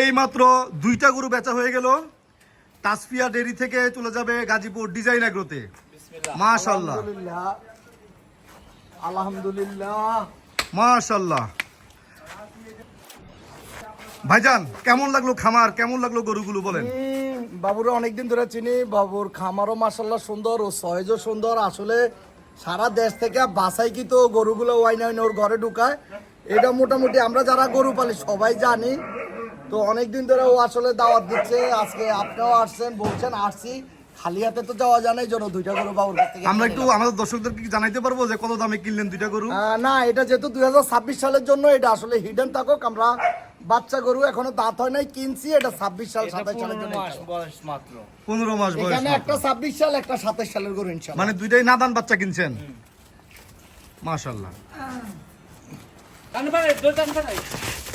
এই মাত্র দুইটা গরু বেচা হয়ে গেল। তাসফিয়া ডেরি থেকে চলে যাবে গাজীপুর ডিজাইন এগ্রোতে। মাশাল্লাহ আলহামদুলিল্লাহ। মাশাল্লাহ ভাইজান কেমন লাগল খামার? কেমন লাগল গরুগুলো বলেন। বাবুরে অনেকদিন ধরে চিনি। বাবুর খামারও মাসাল্লাহ সুন্দর ও সহেজও সুন্দর। আসলে সারা দেশ থেকে বাসাই কি তো গরুগুলো ওয়াইন ওর ঘরে ঢুকায়। এটা মোটামুটি আমরা যারা গরু পালি সবাই জানি। তো অনেকদিন ধরে ও আসলে দাওয়াত দিচ্ছে আজকে আপনিও আসছেন বলছেন আসছি। খালি হাতে তো যাওয়া যায় না এই জন্য দুইটা গরু বাবুর কাছ থেকে আমরা একটু আমাদের দর্শকদের কি জানাইতে পারব যে কত দামে কিনলেন দুইটা গরু? না এটা যেহেতু দুই হাজার ছাব্বিশ সালের জন্য এটা আসলে হিডেন থাকুক আমরা বাচ্চা গরু এখনও দাঁত হয় নাই কিনছি এটা ছাব্বিশ সাল সাতাশ সালের জন্য মাস বয়স মাত্র। পনেরো মাস বয়স এখানে একটা ছাব্বিশ সাল একটা সাতাশ সালের গরু ইনশাল্লাহ। মানে দুইটাই নাদান বাচ্চা কিনছেন? মাশাল্লাহ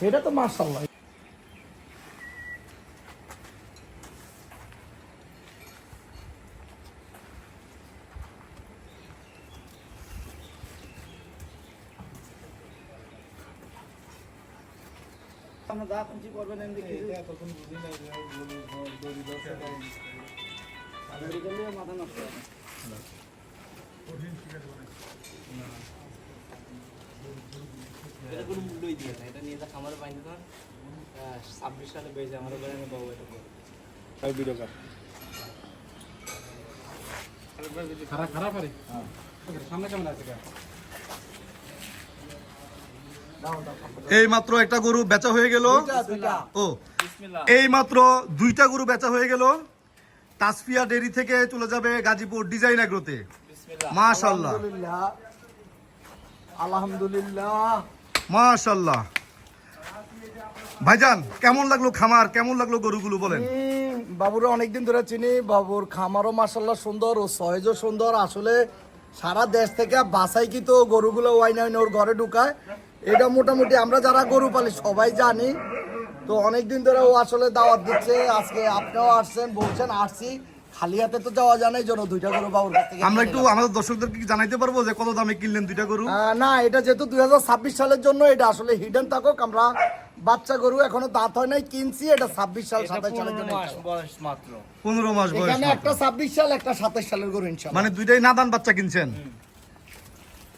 দুইটা চব্বিশ মাস ছাব্বিশ মাস ছাব্বিশ মাস চব্বিশ মাস না ছাব্বিশ ছাব্বিশ মাস আহ দাঁড়া কেমন লাগছে কইবেন এটা কোনো মূল্যই দিয়ে না। এটা নিয়ে যা খামারে বাইন্ধে ধর। ছাব্বিশ সালে বেজে আমার বাড়ি আমি বাবু এটা করব। খারাপ খারাপ আরে। সামনে কেমন আছে? এই মাত্র একটা গরু বেচা হয়ে গেল। ও এই মাত্র দুইটা গরু বেচা হয়ে গেল। তাসফিয়া ডেরি থেকে চলে যাবে গাজীপুর ডিজাইন এগ্রোতে। বিসমিল্লাহ। মাশাল্লাহ আলহামদুলিল্লাহ। মাশাল্লাহ ভাইজান কেমন লাগল খামার? কেমন লাগল গরুগুলো বলেন। বাবুরে অনেকদিন ধরে চিনি। বাবুর খামারও মাসাল্লাহ সুন্দর ও সহেজও সুন্দর। আসলে সারা দেশ থেকে বাসাই কি তো গরুগুলো ওয়াইন ওয়াইন ওর ঘরে ঢুকায়। এটা মোটামুটি আমরা যারা গরু পালি সবাই জানি। তো অনেকদিন ধরে ও আসলে দাওয়াত দিচ্ছে আজকে আপনিও আসছেন বলছেন আসছি। খালি হাতে তো যাওয়া যায় না এই জন্য দুইটা গরু বাবুর কাছ থেকে আমরা একটু আমাদের দর্শকদের কি জানাইতে পারব যে কত দামে কিনলেন দুইটা গরু? না এটা যেহেতু দুই হাজার ছাব্বিশ সালের জন্য এটা আসলে হিডেন থাকুক আমরা বাচ্চা গরু এখনও দাঁত হয় নাই কিনছি এটা ছাব্বিশ সাল সাতাশ সালের জন্য মাস বয়স মাত্র। পনেরো মাস বয়স এখানে মাত্র। একটা ছাব্বিশ সাল একটা সাতাশ সালের গরু ইনশাল্লাহ। মানে দুইটাই নাদান বাচ্চা কিনছেন?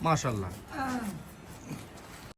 মাশাল্লাহ।